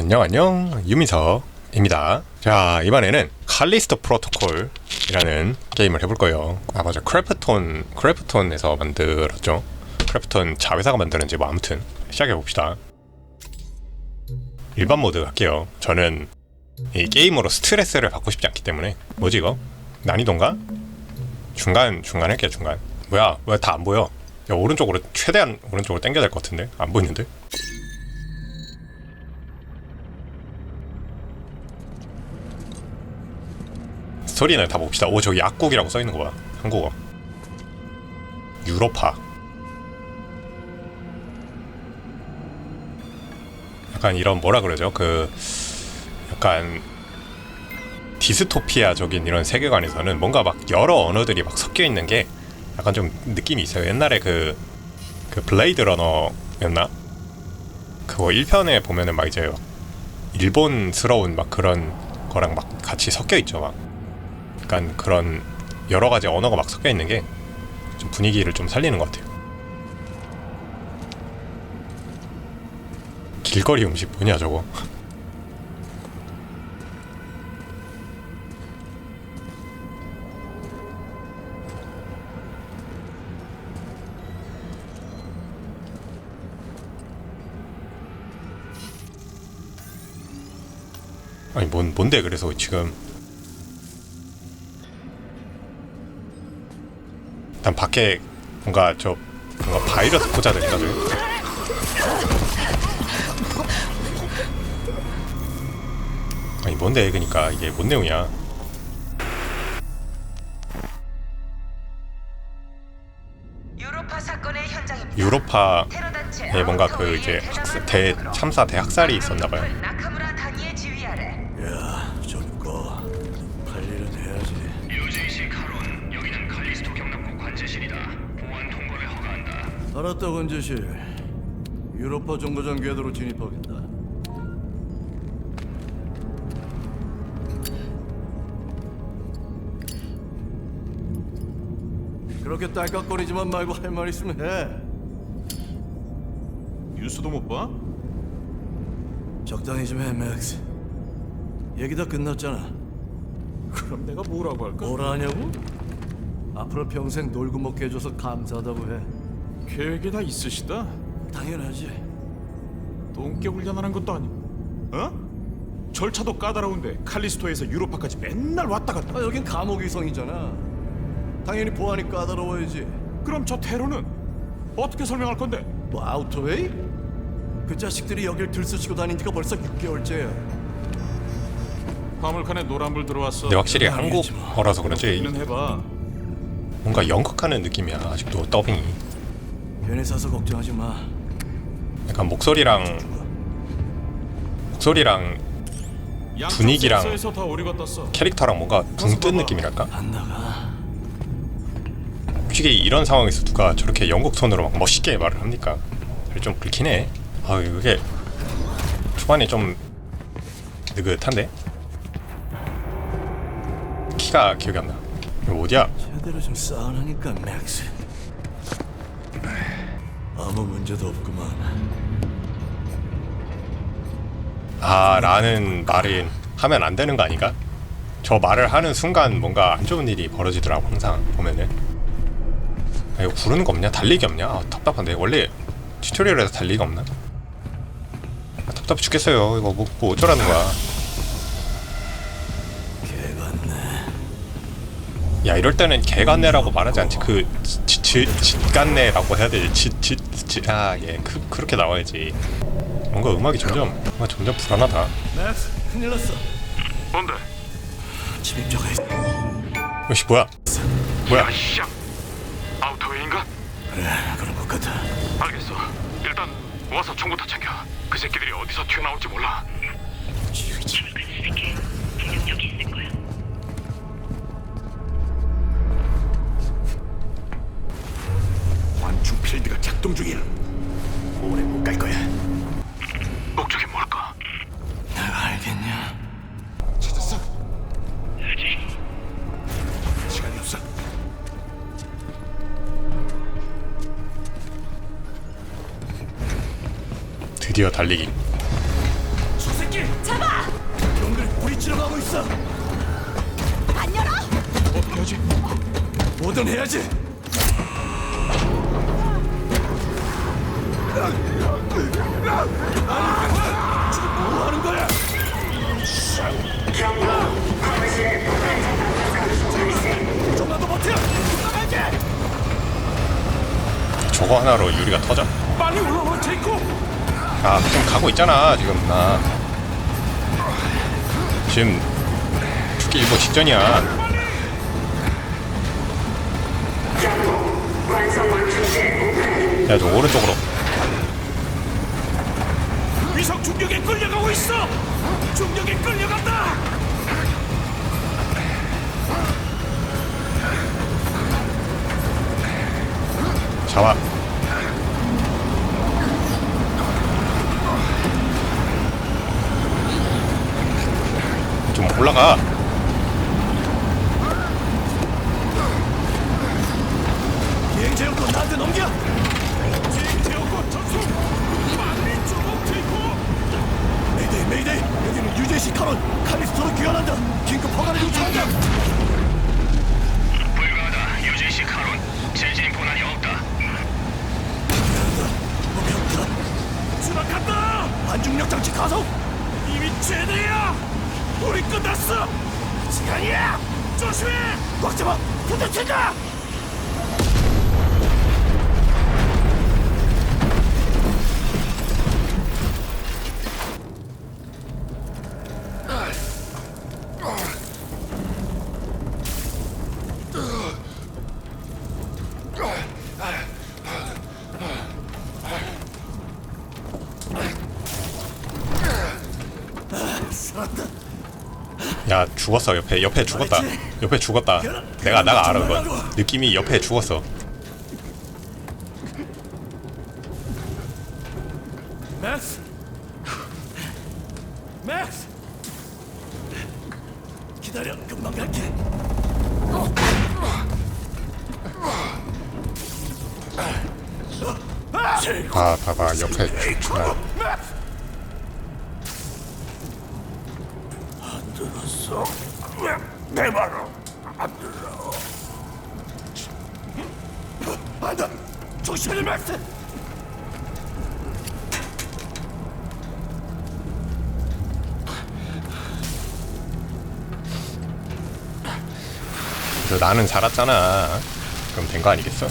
안녕 안녕. 유민서입니다. 자 이번에는 칼리스토 프로토콜이라는 게임을 해볼 거예요. 아 맞아. 크래프톤 크래프톤에서 만들었죠? 크래프톤 자회사가 만드는지 뭐 아무튼 시작해 봅시다. 일반 모드 갈게요. 저는 이 게임으로 스트레스를 받고 싶지 않기 때문에. 뭐지 이거? 난이도인가? 중간 중간 할게요 중간. 뭐야? 왜 다 안 보여? 야 오른쪽으로 최대한 오른쪽으로 당겨야 될 것 같은데? 안 보이는데 스토리는 다 봅시다. 오 저기 약국이라고 써 있는 거 봐. 한국어. 유로파. 약간 이런 뭐라 그러죠? 그 약간 디스토피아적인 이런 세계관에서는 뭔가 막 여러 언어들이 막 섞여 있는 게 약간 좀 느낌이 있어요. 옛날에 그, 그 블레이드 러너였나? 그거 1편에 보면은 막 이제 일본스러운 막 그런 거랑 막 같이 섞여 있죠. 막 약간 그런 여러 가지 언어가 막 섞여 있는 게 좀 분위기를 좀 살리는 것 같아요. 길거리 음식 뭐냐 저거? 아니 뭔 뭔데 그래서 지금 일단 밖에 뭔가 저 뭔가 바이러스 포자들인가 저기 아니 뭔데 그니까. 이게 뭔 내용이야? 유로파 사건의 현장입니다. 유로파에 테러 단체 뭔가 그 이제 대 참사 대학살이 있었나 봐요 알았다, 건재실. 유로파 정거장 궤도로 진입하겠다. 그렇게 딸깍거리지만 말고 할 말 있으면 해. 뉴스도 못 봐? 적당히 좀 해, 맥스. 얘기 다 끝났잖아. 그럼 내가 뭐라고 할까? 뭐라 하냐고? 앞으로 평생 놀고 먹게 해줘서 감사하다고 해. 계획이 다 있으시다. 당연하지. 똥개 훈련하는 것도 아니고. 어? 절차도 까다로운데 칼리스토에서 유로파까지 맨날 왔다 갔다. 아, 여긴 감옥 위성이잖아. 당연히 보안이 까다로워야지. 그럼 저 테러는 어떻게 설명할 건데? 뭐 아우터웨이? 그 자식들이 여길 들쑤시고 다닌 지가 벌써 6개월째야. 화물칸에 노란불 들어왔어. 근데 확실히 뭐. 한국어라서 그런지 이는 해봐. 뭔가 연극하는 느낌이야 아직도 더빙이 괜히 사서 걱정하지 마. 약간 목소리랑 목소리랑 분위기랑 센서에서 다 오류가 떴어. 캐릭터랑 뭔가 붕 뜬 느낌이랄까? 안 나가. 솔직히 이런 상황에서 누가 저렇게 영국 톤으로 막 멋있게 말을 합니까? 좀 그렇긴 해. 아 이게 초반에 좀 느긋한데? 키가 기억이 안 나. 이거 어디야? 제대로 좀 싸우라니까 맥스. 아무 문제도 없구만. 아 라는 말이 하면 안 되는 거 아닌가? 저 말을 하는 순간 뭔가 안 좋은 일이 벌어지더라고 항상 보면은 아, 이거 구르는 거 없냐? 달리기 없냐? 아, 답답한데 원래 튜토리얼에서 달리기가 없나? 아, 답답해 죽겠어요 이거 뭐, 뭐 어쩌라는 거야 개 같네. 야 이럴 때는 개간내라고 말하지 않지 그 지, 지, 짓간내라고 해야 되지? 짓짓아예. 그, 그렇게 나와야지. 뭔가 음악이 점점 뭔가 점점 불안하다. 맥스, 큰일 났어. 뭔데? 침입자가 있어. 역시 뭐야? 뭐야? 야 씨앙 아우터웨이인가? 그래, 그런 것 같아. 알겠어. 일단 와서 총부터 챙겨. 그 새끼들이 어디서 튀어나올지 몰라. 완충 필드가 작동 중이야. 오래 못 갈 거야. 목적이 뭘까? 내가 알겠냐? 찾았어. 시간이 없어. 드디어 달리기 저 새끼! 잡아! 놈들 부딪히러 가고 있어. 안 열어! 어떻게 하지? 뭐든 해야지. 버텨. 나가게. 저거 하나로 유리가 터져? 빨리 올라와 제이콥. 아 지금 가고 있잖아 지금 나 지금 죽기 일보 직전이야 야좀 오른쪽으로 위성 중력에 끌려가고 있어. 중력에 끌려간다. 잡아 좀 올라가 죽었어. 옆에 옆에 죽었다. 옆에 죽었다. 내가 내가 알아 그건. 느낌이 옆에 죽었어 내 말로 안 들어. 안다. 조심해, 맥스. 그래서 나는 살았잖아 그럼 된 거 아니겠어?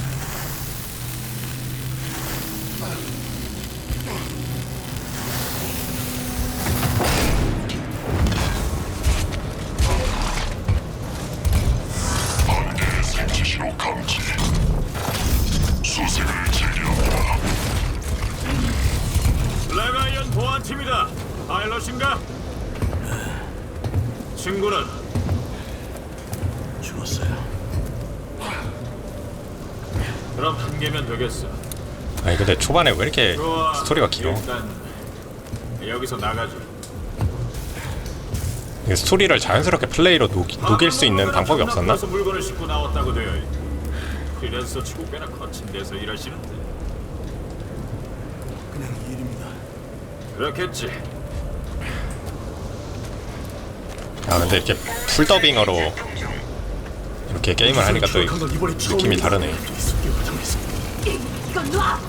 아니 근데 초반에 왜 이렇게 좋아. 스토리가 길어 일단 여기서 나가자. 이게 스토리를 자연스럽게 플레이로 녹, 녹일 수 있는 방법이 없었나? 서 물건을 싣고 나왔다고 되어 있. 프리랜서 치고 꽤나 거친 데서 일하시는데 그냥 일입니다. 그렇겠지. 아 근데 이렇게 풀 더빙어로 이렇게 게임을 하니까 또 느낌이 다르네 이 건 놔!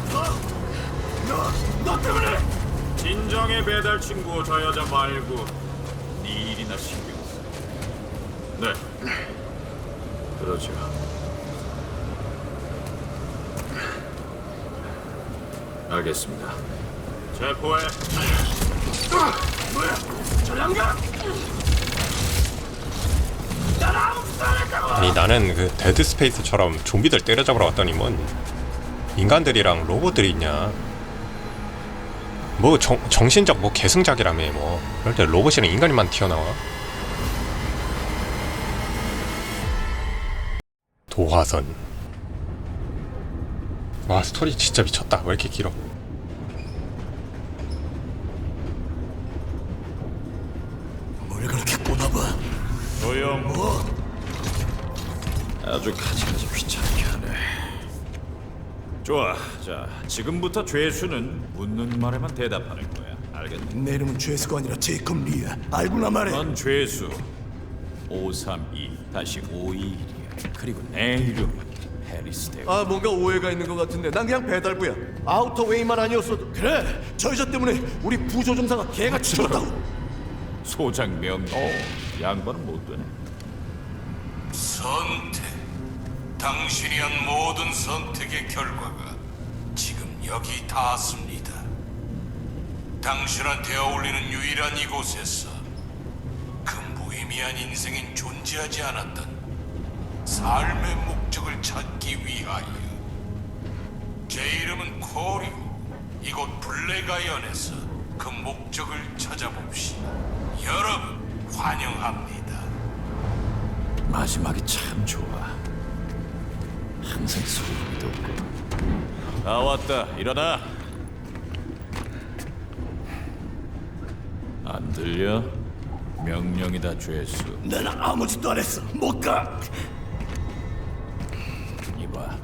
너 때문에. 진정의 배달 친구 저 여자 말고 네 일이나 신경 써. 네. 그러죠. 알겠습니다. 체포해. 저양가. 아니 나는 그 데드 스페이스처럼 좀비들 때려잡으러 왔더니 뭔 인간들이랑 로봇들이 있냐? 뭐 정, 정신적 뭐 계승작이라며 뭐. 그럴 때 로봇이랑 인간이만 튀어나와? 도화선. 와 스토리 진짜 미쳤다. 왜 이렇게 길어? 뭘 그렇게 꼬나봐. 조용. 아주 가지가지 귀찮게. 좋아. 자, 지금부터 죄수는 묻는 말에만 대답하는 거야. 알겠네. 내 이름은 죄수가 아니라 제이콥 리야. 알구나 말해. 넌 죄수 532 다시 521이야. 그리고 내 이름은 해리스 대원. 아 뭔가 오해가 있는 것 같은데 난 그냥 배달부야. 아우터웨이만 아니었어도 그래. 저 여자 때문에 우리 부조종사가 개같이 죽었다고. 소장 명령. 어, 양반은 못 되네. 선택. 당신이 한 모든 선택의 결과가 지금 여기 닿았습니다. 당신한테 어울리는 유일한 이곳에서 그 무의미한 인생엔 존재하지 않았던 삶의 목적을 찾기 위하여 제 이름은 코리고 이곳 블랙아이언에서 그 목적을 찾아봅시다. 여러분 환영합니다. 마지막이 참 좋아. 항상 소름이 돋고. 아 왔다. 일어나. 안 들려? 명령이다 죄수. 나는 아무 짓도 안 했어. 못 가. 이봐.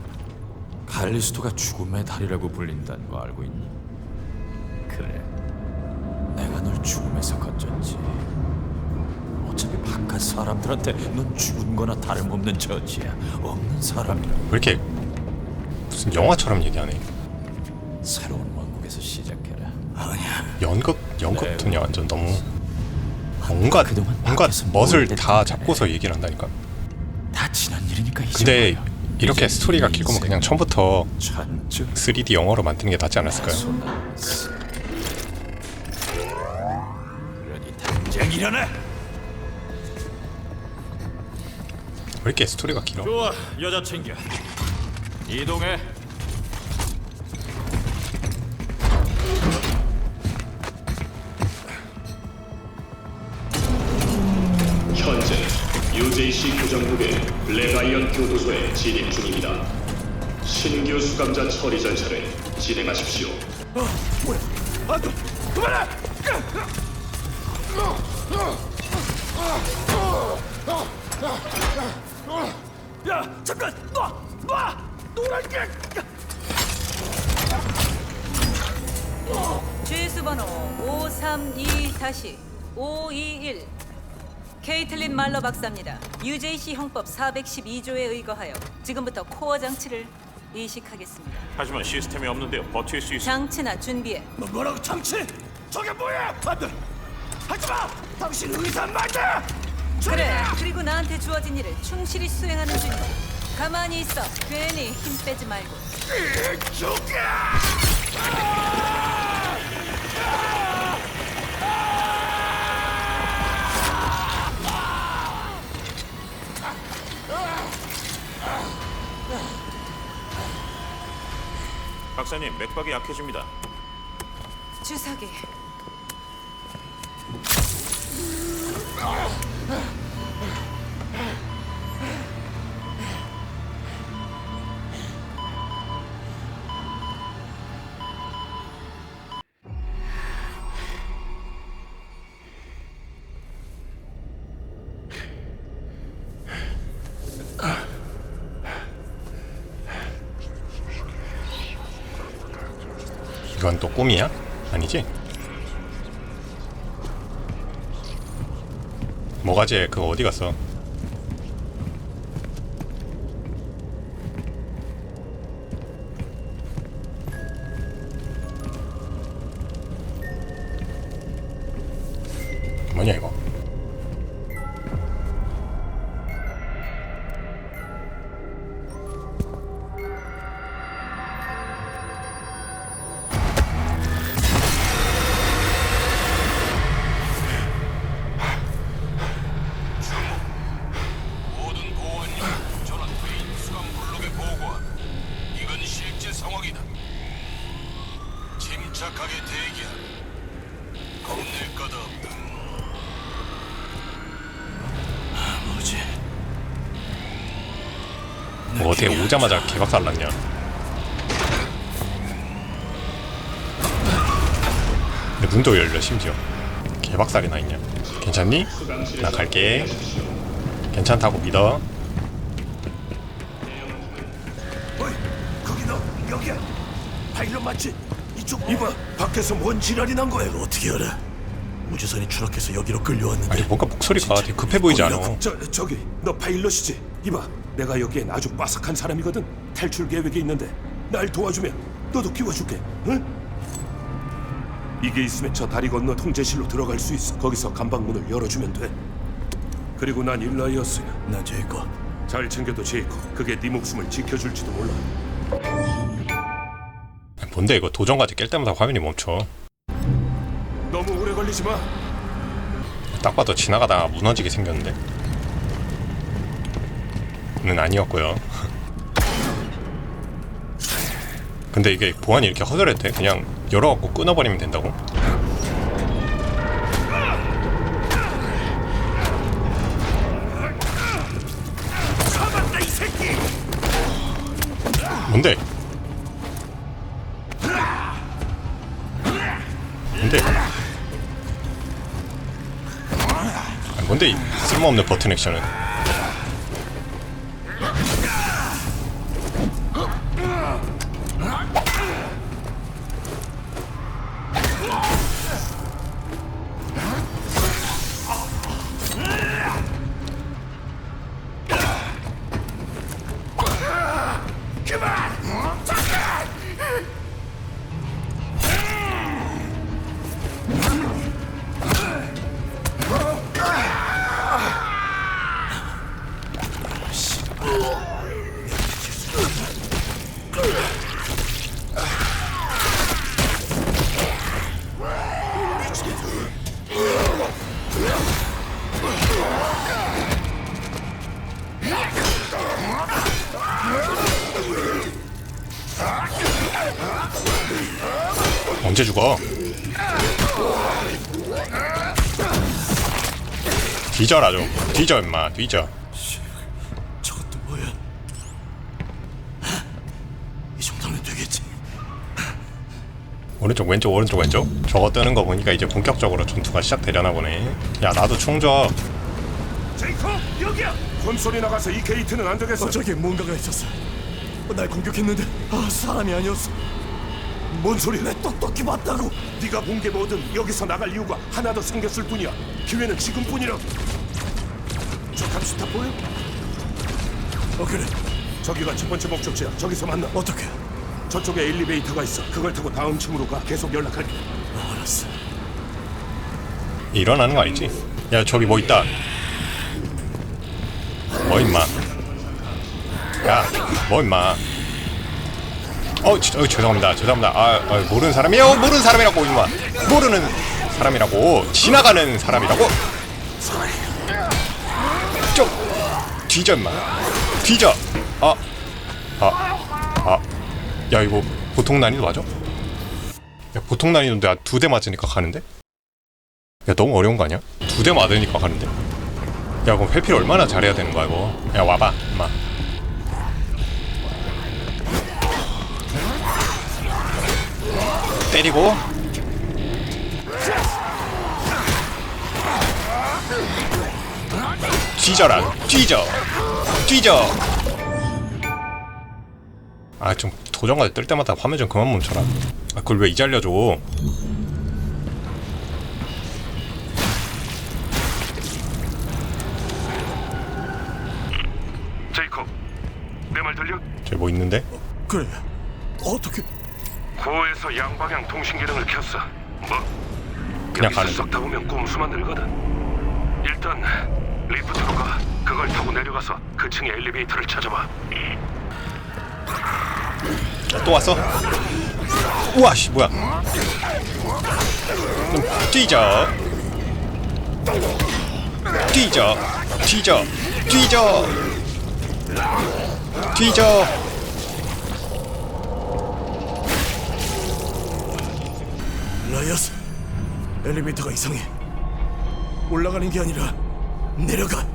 칼리스토가 죽음의 달이라고 불린다는 거 알고 있니? 그래. 내가 널 죽음에서 건졌지. 어차피 바깥 사람들한테 넌 죽은 거나 다름없는 처지야. 없는 사람이라고. 왜 이렇게 무슨 영화처럼 얘기하네. 새로운 왕국에서 시작해라. 연극 연극 네. 톤이 완전 너무 뭔가 그동안 뭔가 밖에서 멋을 뭘다 잡고서. 얘기를 한다니까. 다 지난 일이니까 이제 근데. 이렇게 이제 스토리가 네 길 거면 그냥 인생 처음부터 잔뜩 3D 영어로 만드는 게 낫지 않았을까요? 그러니 당장 일어나. 이렇게 스토리가 길어? 좋아, 여자 챙겨. 이동해. 현재 UJC 교정국의 블랙아이언 교도소에 진입 중입니다. 신규 수감자 처리 절차를 진행하십시오. 뭐야? 안돼. 그만해. 야 잠깐 놔 놔. 노랄게. 죄수 번호 532-521 케이틀린 말러 박사입니다. UJC 형법 412조에 의거하여 지금부터 코어 장치를 이식하겠습니다. 하지만 시스템이 없는데요. 버틸 수 있어. 장치나 준비해. 뭐 뭐라고 장치? 저게 뭐야? 안돼. 하지 마. 당신 의사 맞아. 그래. 그리고 나한테 주어진 일을 충실히 수행하는 중이다. 가만히 있어. 괜히 힘 빼지 말고. 박사님, 맥박이 약해집니다. 주사기. 이건 또 꿈이야? 아니지? 뭐가지 그거 어디 갔어? 어떻게 오자마자 개박살 났냐? 근데 문도 열려 심지어 개박살이 나 있냐? 괜찮니? 나 갈게. 괜찮다고 믿어. 여기야. 파일럿 맞지? 이 이쪽 이봐 밖에서 뭔 지랄이 난 거야 어떻게 알아 우주선이 추락해서 여기로 끌려왔는데 아니 뭔가 목소리가 되게 급해 보이지 않아 저 저기 너 파일럿이지? 이봐 내가 여기엔 아주 빠삭한 사람이거든. 탈출 계획이 있는데 날 도와주면 너도 끼워줄게 응? 이게 있으면 저 다리 건너 통제실로 들어갈 수 있어. 거기서 감방문을 열어주면 돼. 그리고 난 일라이어스야. 난 제이거 잘 챙겨도 제이코. 그게 네 목숨을 지켜줄지도 몰라. 뭔데 이거? 도전까지 깰 때마다 화면이 멈춰. 너무 오래 걸리지 마. 딱 봐도 지나가다가 무너지게 생겼는데 는 아니었고요 근데 이게 보안이 이렇게 돼? 그냥 열어갖고 끊어버리면 된다고? 뭔데? 뭔데? 아, 뭔데 이 쓸모없는 버튼 액션은 언제 죽어? 뒤져라 좀. 뒤져 임마. 뒤져. 저것도 뭐야? 이 정도면 되겠지. 오른쪽 왼쪽 오른쪽 왼쪽. 저거 뜨는 거 보니까 이제 본격적으로 전투가 시작되려나 보네. 야 나도 충줘 제이코 여기야! 혼소리 나가서 이 게이트는 안 되겠어. 어, 저기에 뭔가가 있었어 어, 날 공격했는데 아 사람이 아니었어 뭔 소리 내 똑똑히 봤다고 네가 본 게 뭐든 여기서 나갈 이유가 하나 더 생겼을 뿐이야. 기회는 지금뿐이라. 저 감스타 보여? 어 그래 저기가 첫 번째 목적지야. 저기서 만나. 어떻게 저쪽에 엘리베이터가 있어. 그걸 타고 다음 층으로 가. 계속 연락할게. 알았어 일어나는 거 아니지? 야 저기 뭐 있다 뭐 임마 야뭐 임마 어, 지, 어 죄송합니다. 죄송합니다. 아, 아 모르는 사람이요? 모르는 사람이라고 임마. 모르는 사람이라고 지나가는 사람이라고? 좀 뒤져 임마 뒤져. 아, 아아 아 야 이거 보통 난이도 맞아? 야 보통 난이도인데 아, 두대 맞으니까 가는데? 야 너무 어려운 거 아니야? 두 대 맞으니까 가는데? 야 그럼 회피를 얼마나 잘해야 되는 거야 이거? 야 와봐 임마 때리고 뒤져라 뒤져 뒤져 아 좀 도전까지 뜰 때마다 화면 좀 그만 멈춰라 아 그걸 왜 이제 알려줘 제이콥, 내 말 들려? 저기 뭐 있는데? 그래 어떻게 고에서 양방향 통신 기능을 켰어. 뭐? 그냥 여기서 가는 썩다 보면 꼼수만 늘거든. 일단 리프트로 가. 그걸 타고 내려가서 그 층의 엘리베이터를 찾아봐. 또 왔어? 우와 씨 뭐야 좀 뒤져 뒤져 뒤져 뒤져 뒤져 엘리베이터가 이상해 올라가는 게 아니라 내려가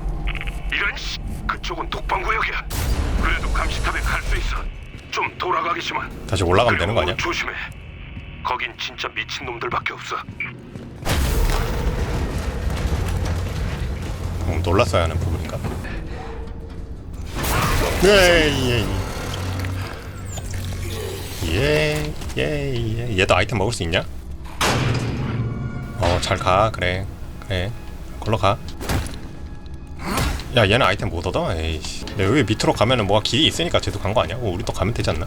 이런 씨, 그쪽은 독방구역이야. 그래도 감시탑에 갈 수 있어. 좀 돌아가겠지만. 다시 올라가면 되는 거 아니야? 조심해. 거긴 진짜 미친 놈들밖에 없어. 음, 놀랐어야 하는 부분인가? 네, 예, 예. 예. 얘도 아이템 먹을 수 있냐? 어잘가 그래 그래 걸러 가 야 얘는 아이템 못 얻어? 에이씨 야, 여기 밑으로 가면은 뭐가 길이 있으니까 쟤도 간 거 아니야? 어, 우리 또 가면 되지 않나?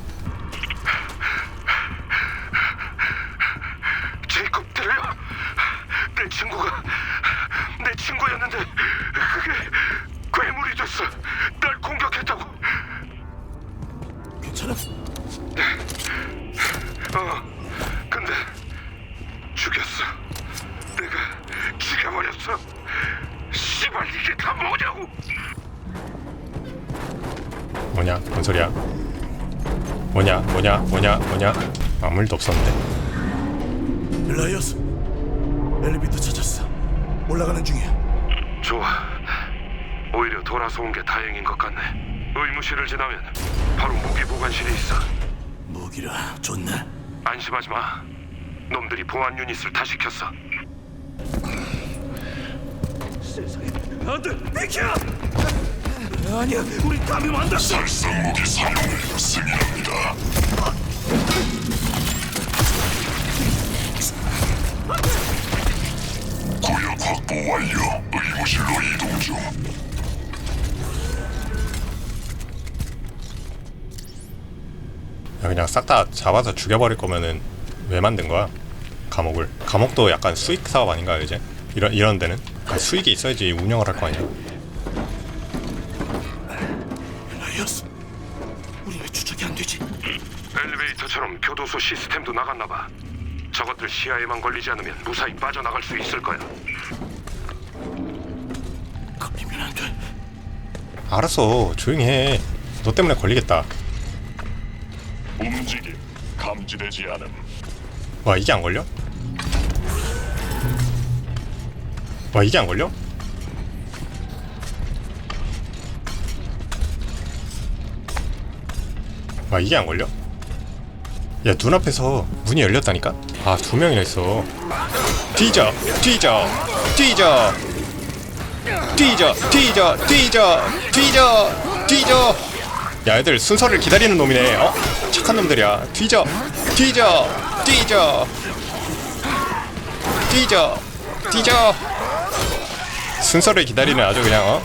아무 일도 없었는데 벨라이어스 엘리베이터 찾았어 올라가는 중이야 좋아. 오히려 돌아서 온 게 다행인 것 같네. 의무실을 지나면 바로 무기 보관실이 있어. 무기라 좋네 안심하지 마. 놈들이 보안 유닛을 다 시켰어. 세상에, 안돼, 비켜! 아니야, 우리 감염한다. 살상 무기 사용 승인합니다. 구역 확보 완료. 의무실로 이동 중. 야, 그냥 싹 다 잡아서 죽여버릴 거면은 왜 만든 거야? 감옥을 감옥도 약간 수익 사업 아닌가요 이제? 이런 이런 데는 아, 수익이 있어야지 운영을 할 거 아니야? 벨라이어스 우리 왜 추적이 안 되지? 엘리베이터처럼 교도소 시스템도 나갔나 봐. 저것들 시야에만 걸리지 않으면 무사히 빠져나갈 수 있을 거야. 걸리면 안 돼 알았어 조용히 해. 너 때문에 걸리겠다. 움직임 감지되지 않음. 와 이게 안 걸려? 와 이게 안 걸려? 와 이게 안 걸려? 야 눈앞에서 문이 열렸다니까? 아 두 명이나 있어. 뒤져 뒤져 뒤져 뒤져 뒤져 뒤져 뒤져 뒤져 야 애들 순서를 기다리는 놈이네 어? 착한 놈들이야. 뒤져 뒤져 뒤져 뒤져 뒤져 순서를 기다리는 아주 그냥 어?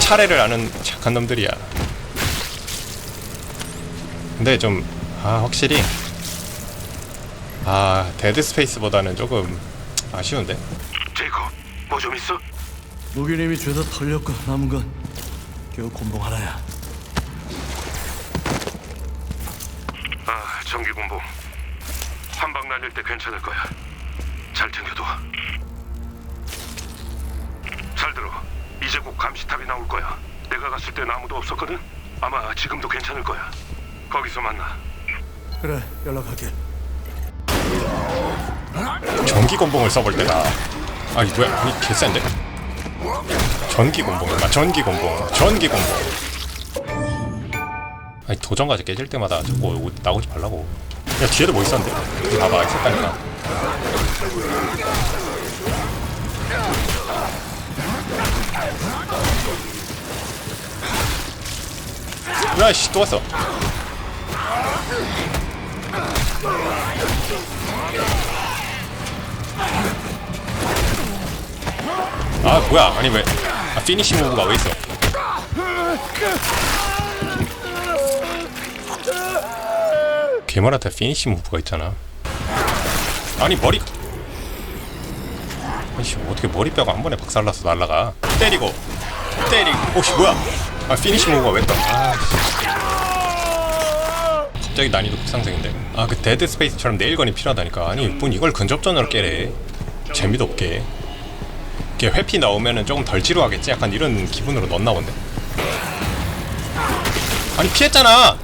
차례를 아는 착한 놈들이야. 근데 좀 아 확실히 아 데드 스페이스보다는 조금 아쉬운데 제이콥, 뭐 좀 있어? 무기님이 죄다 털렸고 남은 건 겨우 곤봉 하나야 아, 전기 공봉. 한 방 날릴 때 괜찮을 거야. 잘 챙겨둬. 잘 들어. 이제 곧 감시탑이 나올 거야. 내가 갔을 땐 아무도 없었거든. 아마 지금도 괜찮을 거야. 거기서 만나. 그래 연락할게 전기 곤봉을 써볼 때다 아니 뭐야? 아니 개센데? 전기 곤봉 아 전기 곤봉. 전기 곤봉. 아니 도전까지 깨질 때마다 자꾸 오- 나오지 말라고. 야 뒤에도 뭐 있었는데? 봐봐 있었다니까 야씨 또 왔어 아 뭐야. 아니 왜. 아, 피니시 무브가 왜 있어? 괴물한테 피니시 무브가 있잖아. 아니 머리. 아이씨 어떻게 머리뼈가 한 번에 박살나서 날라가? 때리고. 때리고. 오씨 뭐야. 아 피니시 무브가 왜 떠? 아 씨. 갑자기 난이도 급상승인데. 아 그 데드 스페이스처럼 내일건이 필요하다니까. 아니 뭔 이걸 근접전으로 깨래. 재미도 없게 이게 회피 나오면은 조금 덜 지루하겠지? 약간 이런 기분으로 넣었나 본데 아니 피했잖아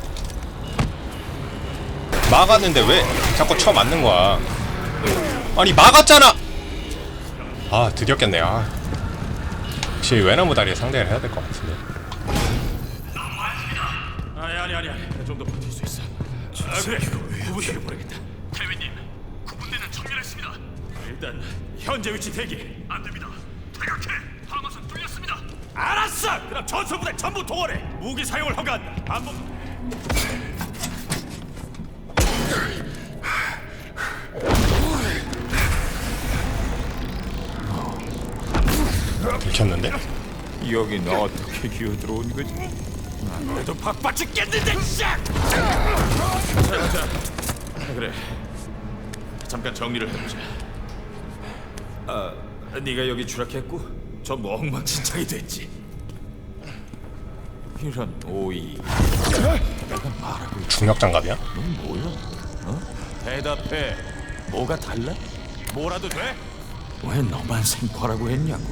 막았는데 왜 자꾸 쳐 맞는 거야 아니 막았잖아 아 드디어 깼네 아 역시 외나무 다리에 상대를 해야 될 것 같은데 아니 아니 아니 아니 좀더 버틸 수 있어 아 그래 부부시를 보내겠다 대위님, 구분대는 청멸했습니다. 일단 현재 위치 대기 안 됩니다. 자격해! 하마선 뚫렸습니다! 알았어! 그럼 전술부대 전부 동원해! 무기 사용을 허가한다! 안보... 들켰는데? 여긴 어떻게 기어들어온 거지? 그래도 바빠 죽겠는데, 자, 자, 그래. 잠깐 정리를 해보자. 아... 네가 여기 추락했고 전부 엉망진창이 됐지 이런 오이 내가 말하고 있 중력 장갑이야? 넌 뭐야? 어? 대답해 뭐가 달라? 뭐라도 돼? 왜 너만 생포하라고 했냐고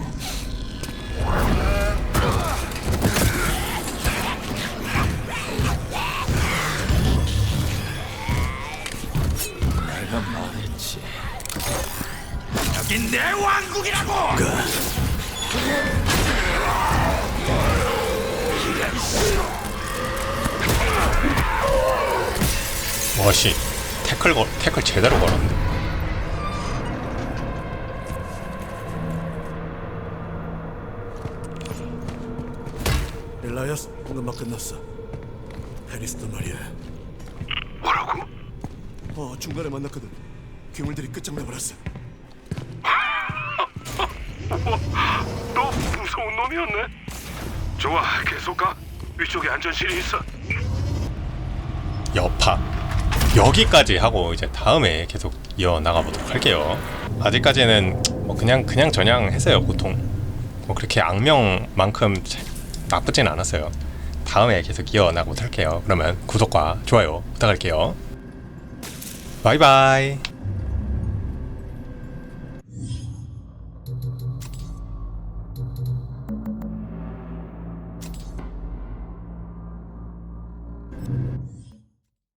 여긴 내 왕국이라고. 와씨 태클 거, 태클 제대로 걸었네 엘라이아스 음악 끝났어. 페리스도 말이야. 뭐라고? 어 중간에 만났거든. 괴물들이 끝장내버렸어. 너 무서운 놈이었네. 좋아, 계속 가. 위쪽에 안전실이 있어. 여파. 여기까지 하고 이제 다음에 계속 이어 나가보도록 할게요. 아직까지는 뭐 그냥 그냥 저냥 했어요 보통. 뭐 그렇게 악명만큼 나쁘진 않았어요. 다음에 계속 이어 나가보도록 할게요. 그러면 구독과 좋아요 부탁할게요. 바이바이